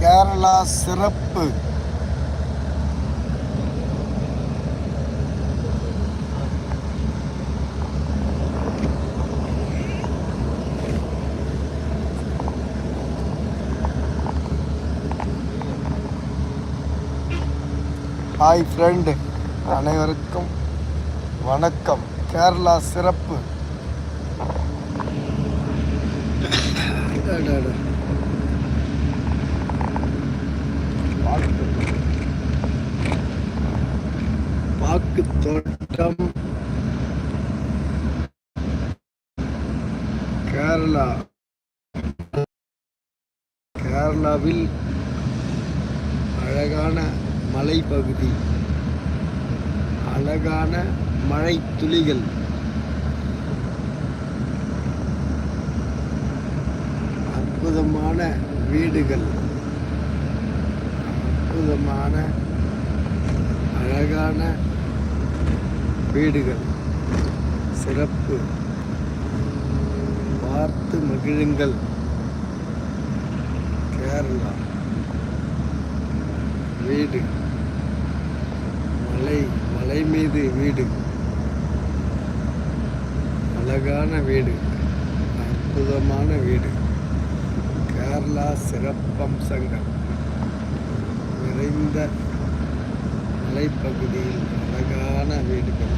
கேரளா சிறப்பு. Hi friend அனைவருக்கும் வணக்கம். கேரளா சிறப்பு. பாக்கு. தோட்டம் கேரளா. கேரளாவில் அழகான மலைப்பகுதி. அழகான மழை துளிகள் அற்புதமான வீடுகள். அற்புதமான அழகான வீடுகள். சிறப்பு. பார்த்து மகிழுங்கள். கேரளா. வீடு. மலை மலை மீது வீடு. அழகான வீடு. அற்புதமான வீடு. கேரளா சிறப்பம்சங்கள். நிறைந்த மலைப்பகுதியில் அழகான வீடுகள்.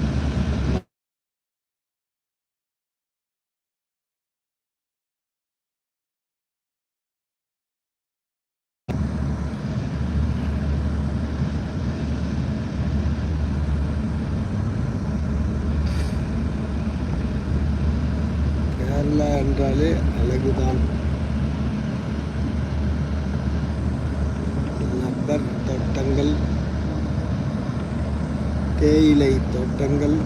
கேரளா என்றாலே அழகுதான் ரப்பர் தோட்டங்கள் தேயிலை தோட்டங்கள்.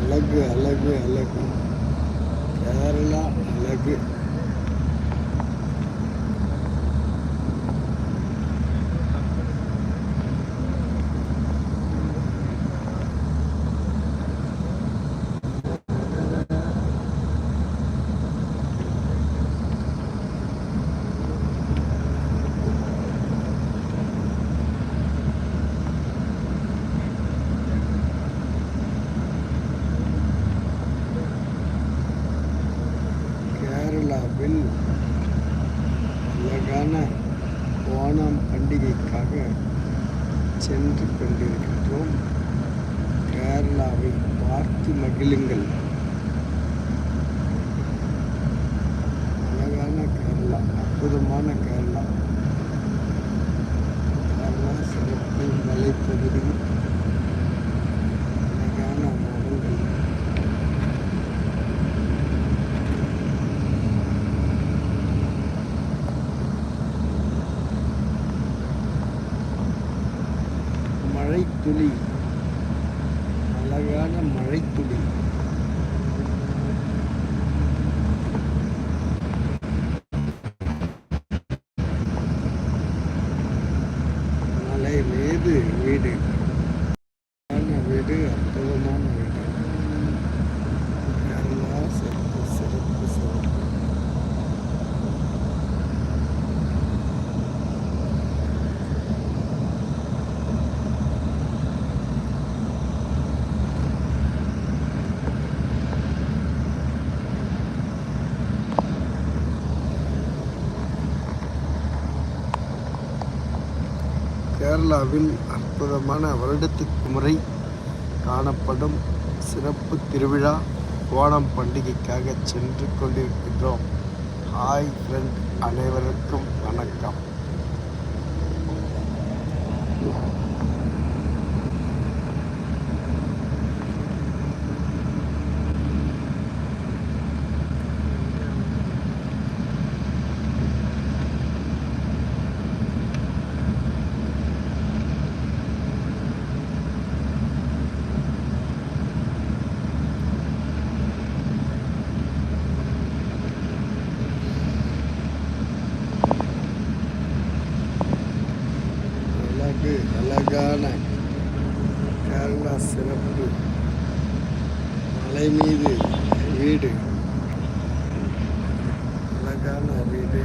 அழகு அழகு அழகு. கேரளா அழகு கேரளாவில் அழகான ஓணம் பண்டிகைக்காக சென்று கொண்டிருக்கின்றோம் கேரளாவை பார்த்து அழகான கேரளா அற்புதமான கேரளா. கேரளா சிறப்பு மலைப்பகுதி அழகான மரங்கள். மழைத்துளி. அழகான மழைத்துளி மலை மீது வீடு அழகான வீடு அற்புதமான வீடு கேரளா சிறப்பு சிறப்பு சிறப்பு கேரளாவில் அற்புதமான வருடத்துக்கு முறை காணப்படும் சிறப்பு திருவிழா ஓணம் பண்டிகைக்காக சென்று கொண்டிருக்கின்றோம். ஹாய் ஃப்ரெண்ட் அனைவருக்கும் வணக்கம். நமக்கு அழகான கேரளா சிறப்பு. மலை மீது வீடு. அழகான வீடு.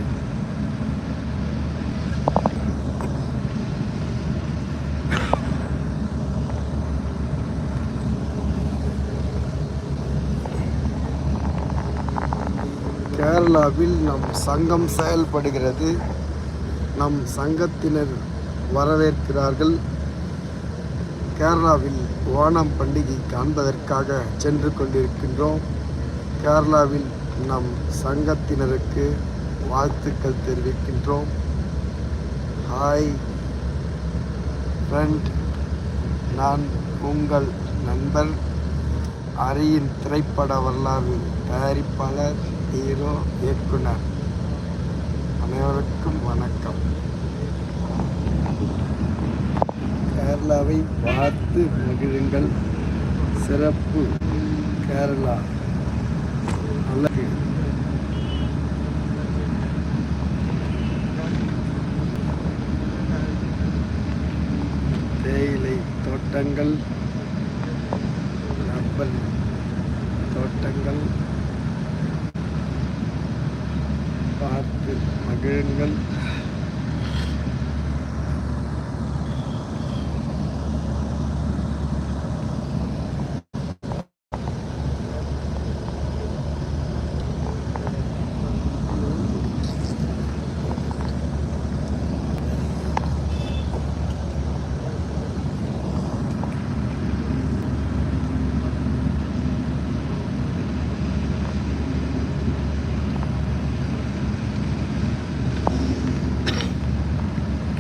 கேரளாவில் நம் சங்கம் செயல்படுகிறது. நம் சங்கத்தினர் வரவேற்கிறார்கள். கேரளாவில் ஓணம் பண்டிகை காண்பதற்காக சென்று கொண்டிருக்கின்றோம். கேரளாவில் நம் சங்கத்தினருக்கு வாழ்த்துக்கள் தெரிவிக்கின்றோம். ஹாய் ஃப்ரெண்ட் நான் உங்கள் நண்பர். அரியின் திரைப்பட வரலாறு தயாரிப்பாளர் ஹீரோ இயக்குனர். அனைவருக்கும் வணக்கம். கேரளாவை பார்த்து மகிழுங்கள். சிறப்பு. கேரளா. அழகு தேயிலை தோட்டங்கள் ரப்பர் தோட்டங்கள் பார்த்து மகிழுங்கள்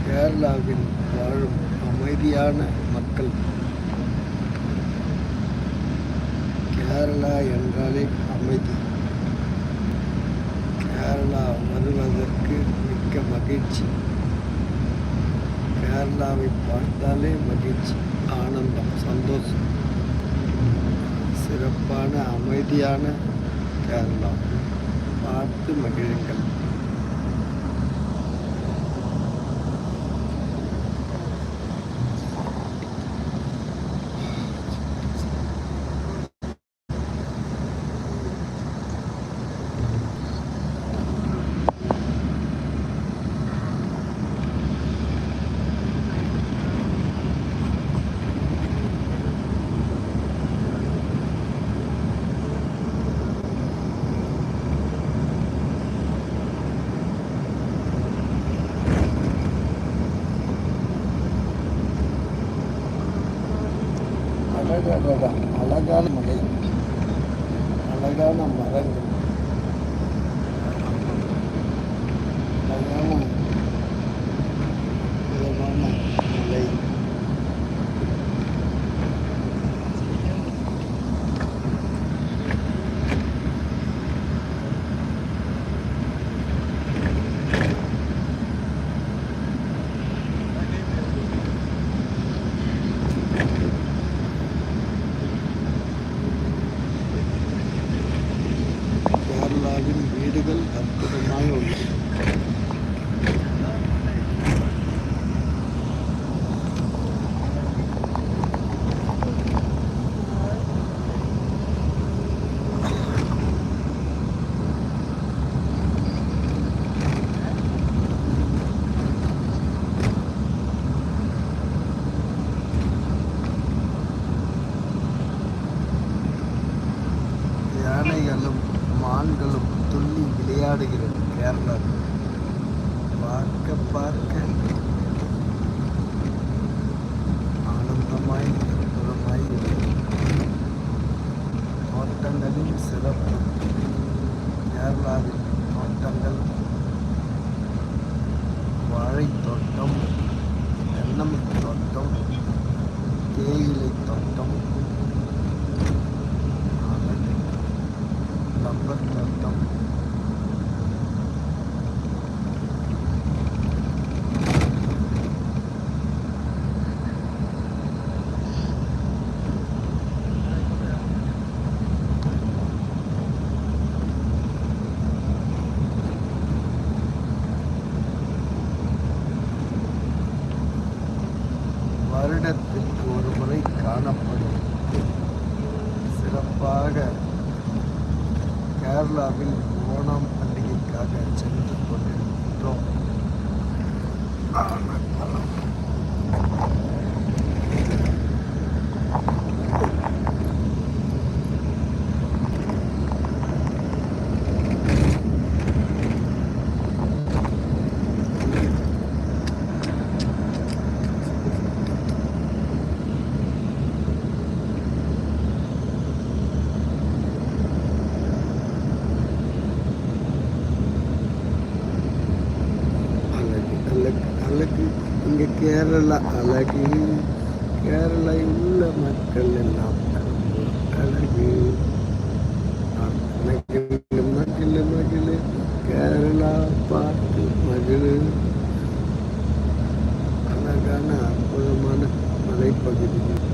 கேரளாவில் வாழும் அமைதியான மக்கள். கேரளா என்றாலே அமைதி. கேரளா வருவதற்கு மிக்க மகிழ்ச்சி. கேரளாவை பார்த்தாலே மகிழ்ச்சி ஆனந்தம் சந்தோஷம். சிறப்பான அமைதியான கேரளா. பார்த்து மகிழுங்கள். அழகழகா அழகான மலை. அழகான மரங்கள். அழகான விளையாடுகிறது. கேரளா பார்க்க பார்க்க. ஆனந்தமாய் அற்புதமாய் தோட்டங்களின் சிறப்பு. கேரளாவில் தோட்டங்கள். வாழைத் தோட்டம் தென்னமை தோட்டம் தேயிலை தோட்டம் அழகு ரப்பர் தோட்டம் வருடத்திற்கு ஒரு முறை காணப்படும் சிறப்பாக கேரளாவில் ஓணம் பண்டிகைக்காக சென்று கொண்டிருக்கின்றோம் ஆனப்பழம். இங்கே கேரளா அழகு. கேரளா உள்ள மக்கள் எல்லாம் அழகு. மகிழ் மகிழ். கேரளா பார்த்து மகிழ். அழகான அற்புதமான மலைப்பகுதிகள்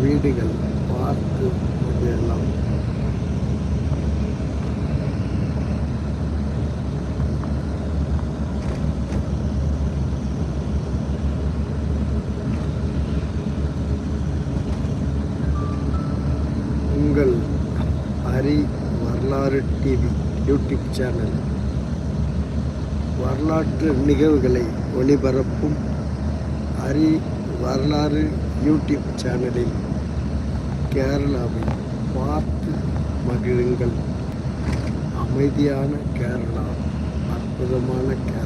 வீடுகள் பார்த்து மகிழலாம் உங்கள் ஹரி வரலாறு டிவி யூடியூப் சேனல். வரலாற்று நிகழ்வுகளை ஒளிபரப்பும் ஹரி வரலாறு யூடியூப் சேனலில் கேரளாவை பார்த்து மகிழுங்கள். அமைதியான கேரளா அற்புதமான கேரளா